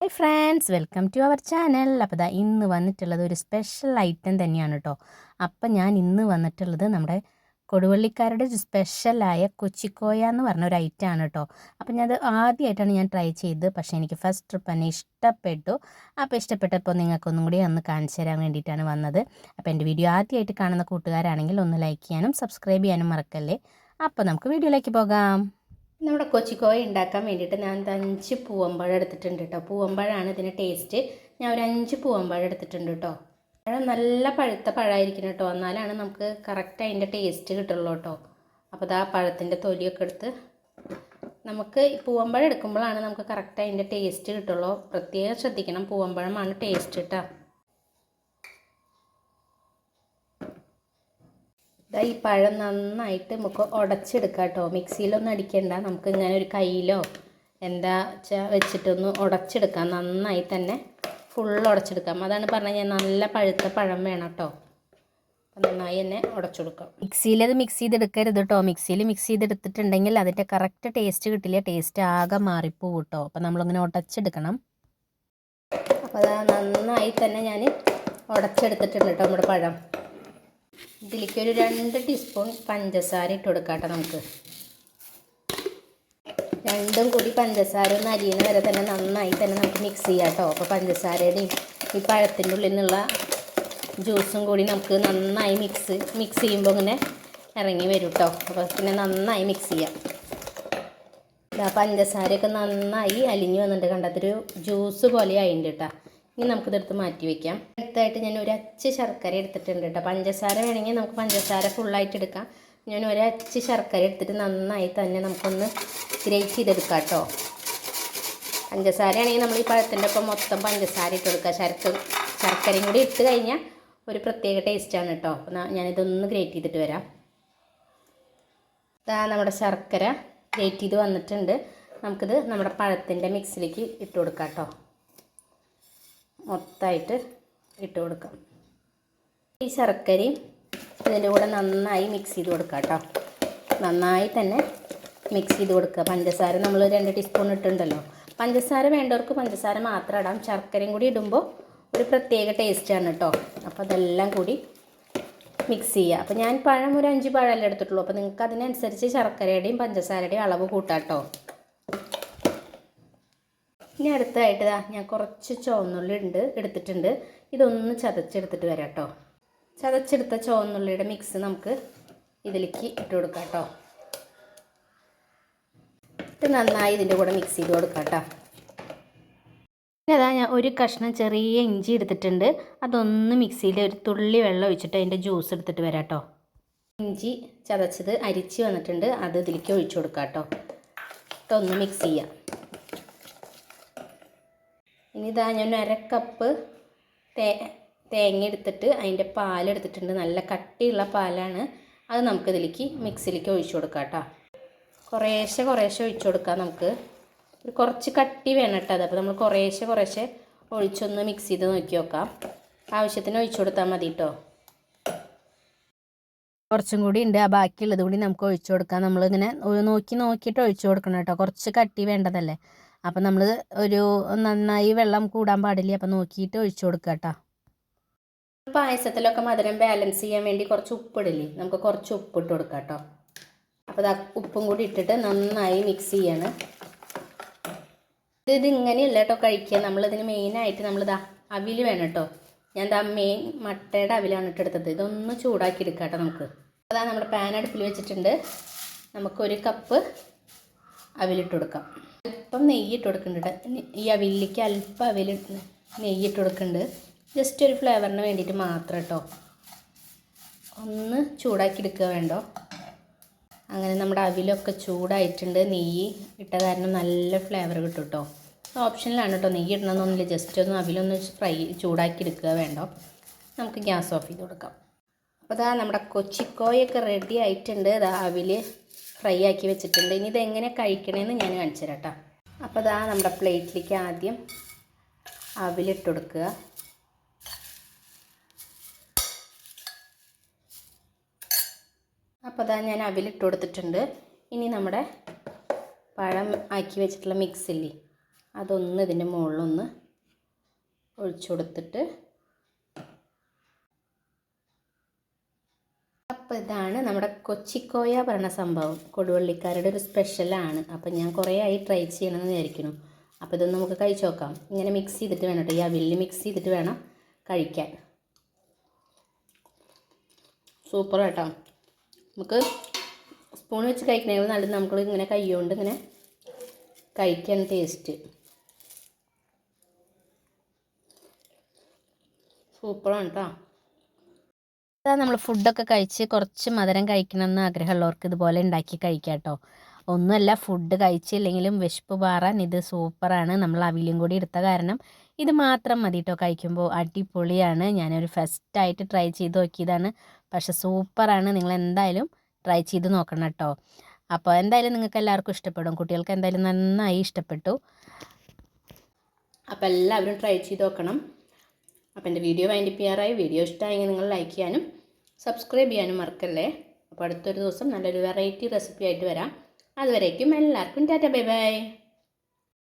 Hi friends welcome to our channel അപ്പോൾ ദാ ഇന്ന് വന്നിട്ടുള്ളത് ഒരു സ്പെഷ്യൽ ഐറ്റം തന്നെയാണ് കേട്ടോ അപ്പം ഞാൻ ഇന്ന് വന്നിട്ടുള്ളത് നമ്മുടെ കൊടുവള്ളിക്കാരുടെ ഒരു സ്പെഷ്യലായ കൊച്ചിക്കോയ എന്ന് പറഞ്ഞ ഒരു ഐറ്റം ആണ് കേട്ടോ അപ്പം ഞാൻ അത് ആദ്യമായിട്ടാണ് ഞാൻ ട്രൈ ചെയ്തത് പക്ഷേ എനിക്ക് ഫസ്റ്റ് ട്രിപ്പ് തന്നെ ഇഷ്ടപ്പെട്ടു. അപ്പോൾ ഇഷ്ടപ്പെട്ടപ്പോൾ നിങ്ങൾക്കൊന്നും കൂടി ഒന്ന് കാണിച്ചു തരാൻ വേണ്ടിയിട്ടാണ് വന്നത്. അപ്പോൾ എന്റെ വീഡിയോ ആദ്യമായിട്ട് കാണുന്ന കൂട്ടുകാരാണെങ്കിൽ ഒന്ന് ലൈക്ക് ചെയ്യാനും സബ്സ്ക്രൈബ് ചെയ്യാനും മറക്കല്ലേ. അപ്പോൾ നമുക്ക് വീഡിയോയിലേക്ക് പോകാം. നമ്മുടെ കൊച്ചിക്കോയ ഉണ്ടാക്കാൻ വേണ്ടിയിട്ട് ഞാൻ അഞ്ച് പൂവമ്പഴം എടുത്തിട്ടുണ്ട് കേട്ടോ. പൂവമ്പഴമാണ് ഇതിന് ടേസ്റ്റ്. ഞാൻ ഒരു അഞ്ച് പൂവമ്പഴം എടുത്തിട്ടുണ്ട് കേട്ടോ. പഴം നല്ല പഴുത്ത പഴമായിരിക്കണം കേട്ടോ. എന്നാലാണ് നമുക്ക് കറക്റ്റ് അതിന്റെ ടേസ്റ്റ് കിട്ടുള്ളൂ കേട്ടോ. അപ്പോൾ ഇതാ പഴത്തിന്റെ തൊലിയൊക്കെ എടുത്ത് നമുക്ക് പൂവമ്പഴം എടുക്കുമ്പോഴാണ് നമുക്ക് കറക്റ്റ് അതിന്റെ ടേസ്റ്റ് കിട്ടുള്ളൂ. പ്രത്യേകം ശ്രദ്ധിക്കണം. പൂവമ്പഴമാണ് ടേസ്റ്റ് കേട്ടോ. ഇതാ ഈ പഴം നന്നായിട്ട് നമുക്ക് ഉടച്ചെടുക്കാം കേട്ടോ. മിക്സിയിലൊന്നും അടിക്കണ്ട. നമുക്ക് ഇങ്ങനെ ഒരു കയ്യിലോ എന്താ വെച്ചാൽ വെച്ചിട്ടൊന്ന് ഉടച്ചെടുക്കാം. നന്നായി തന്നെ ഫുൾ ഉടച്ചെടുക്കാം. അതാണ് പറഞ്ഞത് ഞാൻ നല്ല പഴുത്ത പഴം വേണം കേട്ടോ. നന്നായി തന്നെ ഉടച്ചെടുക്കാം. മിക്സിയിൽ അത് മിക്സ് ചെയ്തെടുക്കരുത് കേട്ടോ. മിക്സിയിൽ മിക്സ് ചെയ്തെടുത്തിട്ടുണ്ടെങ്കിൽ അതിന്റെ കറക്റ്റ് ടേസ്റ്റ് കിട്ടില്ല. ടേസ്റ്റ് ആകെ മാറിപ്പോവും കേട്ടോ. അപ്പോൾ നമ്മളിങ്ങനെ ഉടച്ചെടുക്കണം. അപ്പോൾ അത് നന്നായി തന്നെ ഞാൻ ഉടച്ചെടുത്തിട്ടുണ്ട് കേട്ടോ നമ്മുടെ പഴം. ഇതിലേക്ക് ഒരു രണ്ട് ടീസ്പൂൺ പഞ്ചസാര ഇട്ട് കൊടുക്കാം നമുക്ക്. രണ്ടും കൂടി പഞ്ചസാര ഒന്ന് അരിയുന്ന വരെ തന്നെ നന്നായി തന്നെ നമുക്ക് മിക്സ് ചെയ്യാം കേട്ടോ അപ്പോൾ പഞ്ചസാരയുടെയും ഈ പഴത്തിന്റെ ഉള്ളിൽ നിന്നുള്ള ജ്യൂസും കൂടി നമുക്ക് നന്നായി മിക്സ് മിക്സ് ചെയ്യുമ്പോൾ ഇങ്ങനെ ഇറങ്ങി വരും കേട്ടോ അപ്പോൾ പിന്നെ നന്നായി മിക്സ് ചെയ്യാം. പഞ്ചസാരയൊക്കെ നന്നായി അലിഞ്ഞു വന്നിട്ട് കണ്ടതൊരു ജ്യൂസ് പോലെ ആയിട്ടുണ്ട് കേട്ടോ ഇനി നമുക്കിതെടുത്ത് മാറ്റി വെക്കാം. അടുത്തായിട്ട് ഞാൻ ഒരു അച്ച് ശർക്കര എടുത്തിട്ടുണ്ട് കേട്ടോ. പഞ്ചസാര വേണമെങ്കിൽ നമുക്ക് പഞ്ചസാര ഫുള്ളായിട്ട് എടുക്കാം. ഞാൻ ഒരു അച്ച് ശർക്കര എടുത്തിട്ട് നന്നായി തന്നെ നമുക്കൊന്ന് ഗ്രേറ്റ് ചെയ്തെടുക്കാം കേട്ടോ. പഞ്ചസാര ആണെങ്കിൽ നമ്മൾ ഈ പഴത്തിന്റെ ഒപ്പം മൊത്തം പഞ്ചസാര ഇട്ട് കൊടുക്കുക. ശർക്കര ശർക്കരയും കൂടി ഇട്ട് കഴിഞ്ഞാൽ ഒരു പ്രത്യേക ടേസ്റ്റാണ് കേട്ടോ. അപ്പോൾ ഞാനിതൊന്ന് ഗ്രേറ്റ് ചെയ്തിട്ട് വരാം. ഇതാ നമ്മുടെ ശർക്കര ഗ്രേറ്റ് ചെയ്ത് വന്നിട്ടുണ്ട്. നമുക്കിത് നമ്മുടെ പഴത്തിന്റെ മിക്സിലേക്ക് ഇട്ട് കൊടുക്കാം കേട്ടോ. മൊത്തമായിട്ട് ഇട്ട് കൊടുക്കാം. ഈ ശർക്കരയും ഇതിന്റെ കൂടെ നന്നായി മിക്സ് ചെയ്ത് കൊടുക്കാം കേട്ടോ. നന്നായി തന്നെ മിക്സ് ചെയ്ത് കൊടുക്കുക. പഞ്ചസാര നമ്മൾ രണ്ട് ടീസ്പൂൺ ഇട്ടുണ്ടല്ലോ. പഞ്ചസാര വേണ്ടവർക്ക് പഞ്ചസാര മാത്രം ഇടാം. ശർക്കരയും കൂടി ഇടുമ്പോൾ ഒരു പ്രത്യേക ടേസ്റ്റാണ് കേട്ടോ. അപ്പോൾ അതെല്ലാം കൂടി മിക്സ് ചെയ്യുക. അപ്പോൾ ഞാൻ പഴം ഒരു അഞ്ച് പഴമല്ലേ എടുത്തിട്ടുള്ളൂ. അപ്പോൾ നിങ്ങൾക്ക് അതിനനുസരിച്ച് ശർക്കരയുടെയും പഞ്ചസാരയുടെയും അളവ് കൂട്ടാം കേട്ടോ. ഇനി അടുത്തായിട്ട് ഞാൻ കുറച്ച് ചുവന്നുള്ളി ഉണ്ട് എടുത്തിട്ടുണ്ട്. ഇതൊന്ന് ചതച്ചെടുത്തിട്ട് വരാം കേട്ടോ ചതച്ചെടുത്ത ചുവന്നുള്ളിയുടെ മിക്സ് നമുക്ക് ഇതിലേക്ക് ഇട്ട് കൊടുക്കാം കേട്ടോ നന്നായി ഇതിന്റെ കൂടെ മിക്സ് ചെയ്ത് കൊടുക്കാം കേട്ടോ അതാ ഞാൻ ഒരു കഷ്ണം ചെറിയ ഇഞ്ചി എടുത്തിട്ടുണ്ട്. അതൊന്ന് മിക്സിയിൽ ഒരു തുള്ളി വെള്ളം ഒഴിച്ചിട്ട് അതിന്റെ ജ്യൂസ് എടുത്തിട്ട് വരാം കേട്ടോ ഇഞ്ചി ചതച്ചത് അരിച്ച് വന്നിട്ടുണ്ട്. അത് ഇതിലേക്ക് ഒഴിച്ചു കൊടുക്കാം കേട്ടോ ഇതൊന്ന് മിക്സ് ചെയ്യാം. ഇനി ഇതാ ഞാൻ അരക്കപ്പ് കപ്പ് തേ തേങ്ങ എടുത്തിട്ട് അതിന്റെ പാലെടുത്തിട്ടുണ്ട് നല്ല കട്ടിയുള്ള പാലാണ്. അത് നമുക്കിതിലേക്ക് മിക്സിയിലേക്ക് ഒഴിച്ചു കൊടുക്കാം കേട്ടോ. കുറേശ്ശെ കുറേശ്ശെ ഒഴിച്ചു കൊടുക്കാം നമുക്ക്. ഒരു കുറച്ച് കട്ടി വേണം കേട്ടോ അത്. അപ്പോൾ നമ്മൾ കുറേശ്ശെ കുറേശ്ശെ ഒഴിച്ചൊന്ന് മിക്സ് ചെയ്ത് നോക്കി നോക്കാം. ആവശ്യത്തിന് ഒഴിച്ചു കൊടുത്താൽ മതി കേട്ടോ. കുറച്ചും കൂടി ഉണ്ട്. ആ ബാക്കിയുള്ളത് കൂടി നമുക്ക് ഒഴിച്ചു കൊടുക്കാം. നമ്മളിങ്ങനെ നോക്കി നോക്കിയിട്ട് ഒഴിച്ചു കൊടുക്കണം കേട്ടോ. കുറച്ച് കട്ടി വേണ്ടതല്ലേ? അപ്പം നമ്മൾ ഒരു നന്നായി വെള്ളം കൂടാൻ പാടില്ല? അപ്പം നോക്കിയിട്ട് ഒഴിച്ചു കൊടുക്കുക കേട്ടോ പായസത്തിലൊക്കെ മധുരം ബാലൻസ് ചെയ്യാൻ വേണ്ടി കുറച്ച് ഉപ്പിടില്ലേ? നമുക്ക് കുറച്ച് ഉപ്പിട്ട് കൊടുക്കാം കേട്ടോ അപ്പോൾ അത് ഉപ്പും കൂടി ഇട്ടിട്ട് നന്നായി മിക്സ് ചെയ്യാണ്. ഇത് ഇതിങ്ങനെയല്ല കേട്ടോ കഴിക്കുക. നമ്മളിതിന് മെയിനായിട്ട് നമ്മളിതാ അവിൽ വേണം കേട്ടോ ഞാൻ ദാ മെയിൻ മട്ടയുടെ അവിലാണ് ഇട്ടെടുത്തത് ഇതൊന്ന് ചൂടാക്കി എടുക്കാം കേട്ടോ നമുക്ക്. അതാ നമ്മുടെ പാൻ അടുപ്പിൽ വെച്ചിട്ടുണ്ട്. നമുക്കൊരു കപ്പ് അവിലിട്ട് കൊടുക്കാം. അല്പം നെയ്യിട്ട് കൊടുക്കുന്നുണ്ട്. ഈ അവിലേക്ക് അല്പം അവിൽ നെയ്യിട്ട് കൊടുക്കുന്നുണ്ട്. ജസ്റ്റ് ഒരു ഫ്ലേവറിന് വേണ്ടിയിട്ട് മാത്രം കേട്ടോ ഒന്ന് ചൂടാക്കി എടുക്കുക വേണ്ടോ? അങ്ങനെ നമ്മുടെ അവിലൊക്കെ ചൂടായിട്ടുണ്ട്. നെയ്യ് ഇട്ട കാരണം നല്ല ഫ്ലേവർ കിട്ടും കേട്ടോ ഓപ്ഷനിലാണ് കേട്ടോ നെയ്യ് ഇടണമെന്നൊന്നുമില്ല. ജസ്റ്റ് ഒന്ന് അവിലൊന്ന് ഫ്രൈ ചൂടാക്കി എടുക്കുക വേണ്ടോ? നമുക്ക് ഗ്യാസ് ഓഫ് ചെയ്ത് കൊടുക്കാം. അപ്പോൾ അതാ നമ്മുടെ കൊച്ചിക്കോയൊക്കെ റെഡി ആയിട്ടുണ്ട്. അതാ അവിൽ ഫ്രൈ ആക്കി വെച്ചിട്ടുണ്ട്. ഇനി ഇതെങ്ങനെ കഴിക്കണമെന്ന് ഞാൻ കാണിച്ചു തരാം കേട്ടോ അപ്പോൾ അതാ നമ്മുടെ പ്ലേറ്റിലേക്ക് ആദ്യം അവിലിട്ട് കൊടുക്കുക. അപ്പോൾ അതാ ഞാൻ അവിലിട്ട് കൊടുത്തിട്ടുണ്ട്. ഇനി നമ്മുടെ പഴം ആക്കി വെച്ചിട്ടുള്ള മിക്സില്ലേ അതൊന്ന് ഇതിന്റെ മുകളിലൊന്ന് ഒഴിച്ചു കൊടുത്തിട്ട് അപ്പോൾ ഇതാണ് നമ്മുടെ കൊച്ചിക്കോയ പറഞ്ഞ സംഭവം. കൊടുവള്ളിക്കാരുടെ ഒരു സ്പെഷ്യലാണ് അപ്പോൾ ഞാൻ കുറേ ആയി ട്രൈ ചെയ്യണമെന്ന് വിചാരിക്കുന്നു. അപ്പോൾ ഇതൊന്ന് നമുക്ക് കഴിച്ചു നോക്കാം. ഇങ്ങനെ മിക്സ് ചെയ്തിട്ട് വേണം കേട്ടോ. ഈ അവിൽ മിക്സ് ചെയ്തിട്ട് വേണം കഴിക്കാൻ. സൂപ്പർ കേട്ടോ നമുക്ക് സ്പൂൺ വെച്ച് കഴിക്കണമെങ്കിൽ നല്ലത് നമുക്ക് ഇങ്ങനെ കൈകൊണ്ട് ഇങ്ങനെ കഴിക്കാൻ ടേസ്റ്റ് സൂപ്പറാണ് കേട്ടോ ഇതാ നമ്മൾ ഫുഡൊക്കെ കഴിച്ച് കുറച്ച് മധുരം കഴിക്കണമെന്ന് ആഗ്രഹമുള്ളവർക്ക് ഇതുപോലെ ഉണ്ടാക്കി കഴിക്കാം കേട്ടോ. ഒന്നുമല്ല ഫുഡ് കഴിച്ചില്ലെങ്കിലും വിശപ്പ് പാറാൻ ഇത് സൂപ്പറാണ്. നമ്മൾ അവിലും കൂടി എടുത്ത കാരണം ഇത് മാത്രം മതി കേട്ടോ കഴിക്കുമ്പോൾ. അടിപൊളിയാണ്. ഞാനൊരു ഫസ്റ്റായിട്ട് ട്രൈ ചെയ്ത് നോക്കിയതാണ്. പക്ഷെ സൂപ്പറാണ്. നിങ്ങൾ എന്തായാലും ട്രൈ ചെയ്ത് നോക്കണം കേട്ടോ. അപ്പോൾ എന്തായാലും നിങ്ങൾക്ക് എല്ലാവർക്കും ഇഷ്ടപ്പെടും. കുട്ടികൾക്ക് എന്തായാലും നന്നായി ഇഷ്ടപ്പെട്ടു. അപ്പോൾ എല്ലാവരും ട്രൈ ചെയ്ത് നോക്കണം. അപ്പോൾ എന്റെ വീഡിയോ വൈൻഡപ്പ് ചെയ്യാറായി. വീഡിയോ ഇഷ്ടമായെങ്കിൽ നിങ്ങൾ ലൈക്ക് ചെയ്യാനും സബ്സ്ക്രൈബ് ചെയ്യാനും മറക്കല്ലേ? അപ്പോൾ അടുത്തൊരു ദിവസം നല്ലൊരു വെറൈറ്റി റെസിപ്പി ആയിട്ട് വരാം. അതുവരേക്കും എല്ലാവർക്കും ടാറ്റ ബൈ ബൈ